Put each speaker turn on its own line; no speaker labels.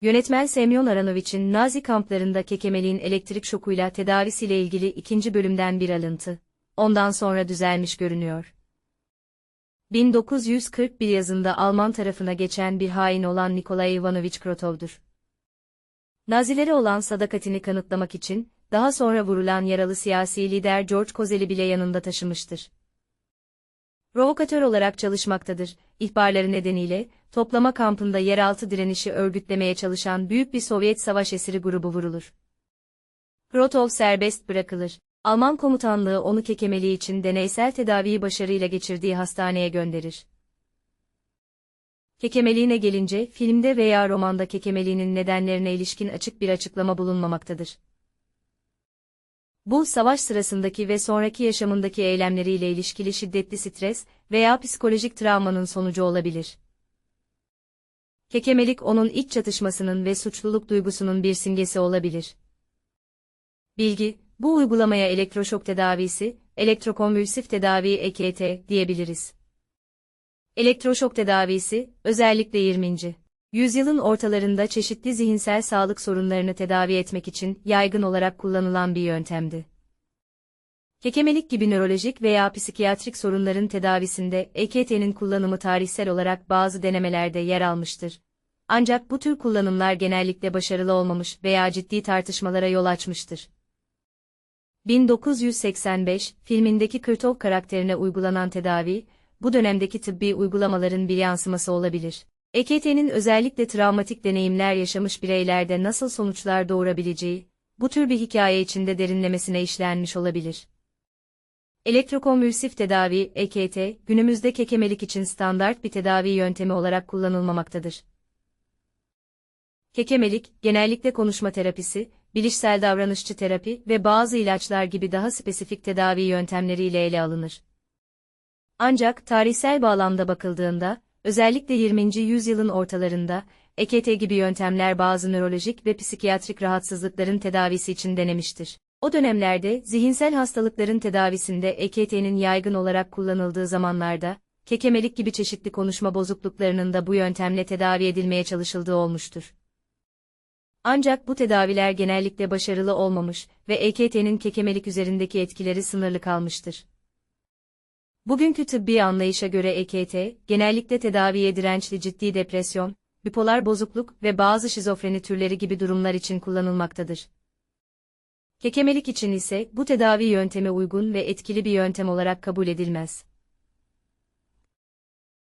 Yönetmen Semyon Aranoviç'in Nazi kamplarında kekemeliğin elektrik şokuyla tedavisiyle ilgili ikinci bölümden bir alıntı. Ondan sonra düzelmiş görünüyor. 1941 yazında Alman tarafına geçen bir hain olan Nikolay Ivanovich Krotov'dur. Nazilere olan sadakatini kanıtlamak için, daha sonra vurulan yaralı siyasi lider George Kozel'i bile yanında taşımıştır. Provokatör olarak çalışmaktadır. İhbarları nedeniyle, toplama kampında yeraltı direnişi örgütlemeye çalışan büyük bir Sovyet savaş esiri grubu vurulur. Krotov serbest bırakılır. Alman komutanlığı onu kekemeliği için deneysel tedaviyi başarıyla geçirdiği hastaneye gönderir. Kekemeliğine gelince, filmde veya romanda kekemeliğinin nedenlerine ilişkin açık bir açıklama bulunmamaktadır. Bu, savaş sırasındaki ve sonraki yaşamındaki eylemleriyle ilişkili şiddetli stres veya psikolojik travmanın sonucu olabilir. Kekemelik onun iç çatışmasının ve suçluluk duygusunun bir simgesi olabilir. Bilgi, bu uygulamaya elektroşok tedavisi, elektrokonvülsif tedavi EKT diyebiliriz. Elektroşok tedavisi, özellikle 20. yüzyılın ortalarında çeşitli zihinsel sağlık sorunlarını tedavi etmek için yaygın olarak kullanılan bir yöntemdi. Kekemelik gibi nörolojik veya psikiyatrik sorunların tedavisinde EKT'nin kullanımı tarihsel olarak bazı denemelerde yer almıştır. Ancak bu tür kullanımlar genellikle başarılı olmamış veya ciddi tartışmalara yol açmıştır. 1985 filmindeki Kırtov karakterine uygulanan tedavi, bu dönemdeki tıbbi uygulamaların bir yansıması olabilir. EKT'nin özellikle travmatik deneyimler yaşamış bireylerde nasıl sonuçlar doğurabileceği, bu tür bir hikaye içinde derinlemesine işlenmiş olabilir. Elektrokonvülsif tedavi, EKT, günümüzde kekemelik için standart bir tedavi yöntemi olarak kullanılmamaktadır. Kekemelik, genellikle konuşma terapisi, bilişsel davranışçı terapi ve bazı ilaçlar gibi daha spesifik tedavi yöntemleriyle ele alınır. Ancak tarihsel bağlamda bakıldığında, özellikle 20. yüzyılın ortalarında, EKT gibi yöntemler bazı nörolojik ve psikiyatrik rahatsızlıkların tedavisi için denemiştir. O dönemlerde, zihinsel hastalıkların tedavisinde EKT'nin yaygın olarak kullanıldığı zamanlarda, kekemelik gibi çeşitli konuşma bozukluklarının da bu yöntemle tedavi edilmeye çalışıldığı olmuştur. Ancak bu tedaviler genellikle başarılı olmamış ve EKT'nin kekemelik üzerindeki etkileri sınırlı kalmıştır. Bugünkü tıbbi anlayışa göre EKT, genellikle tedaviye dirençli ciddi depresyon, bipolar bozukluk ve bazı şizofreni türleri gibi durumlar için kullanılmaktadır. Kekemelik için ise bu tedavi yöntemi uygun ve etkili bir yöntem olarak kabul edilmez.